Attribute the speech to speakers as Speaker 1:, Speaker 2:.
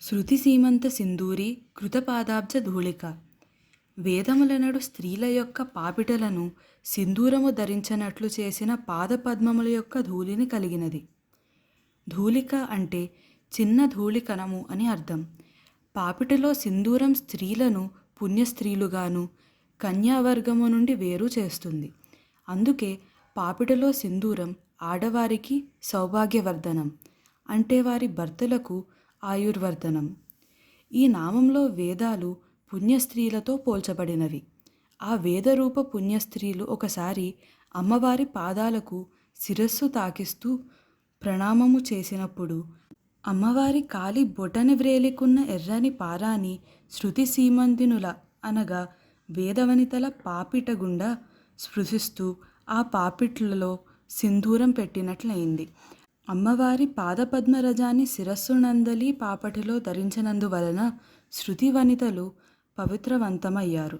Speaker 1: శృతి సీమంత సింధూరి కృతపాదాబ్జ ధూళిక. వేదములనడు స్త్రీల యొక్క పాపిటలను సింధూరము ధరించనట్లు చేసిన పాదపద్మముల యొక్క ధూళిని కలిగినది. ధూళిక అంటే చిన్న ధూళికణము అని అర్థం. పాపిటలో సింధూరం స్త్రీలను పుణ్యస్త్రీలుగాను కన్యావర్గము నుండి వేరు చేస్తుంది. అందుకే పాపిటలో సింధూరం ఆడవారికి సౌభాగ్యవర్ధనం. అంటే వారి భర్తలకు ఆయుర్వర్ధనం. ఈ నామంలో వేదాలు పుణ్యస్త్రీలతో పోల్చబడినవి. ఆ వేదరూప పుణ్యస్త్రీలు ఒకసారి అమ్మవారి పాదాలకు శిరస్సు తాకిస్తూ ప్రణామము చేసినప్పుడు అమ్మవారి కాలి బొటని వ్రేలికున్న ఎర్రని పారాని శృతి సీమంతినుల అనగా వేదవనితల పాపిట గుండా స్పృశిస్తూ ఆ పాపిట్లలో సింధూరం పెట్టినట్లయింది. అమ్మవారి పాదపద్మరజాన్ని శిరస్సునందలి పాపటిలో ధరించినందువలన శృతి వనితలు పవిత్రవంతమయ్యారు.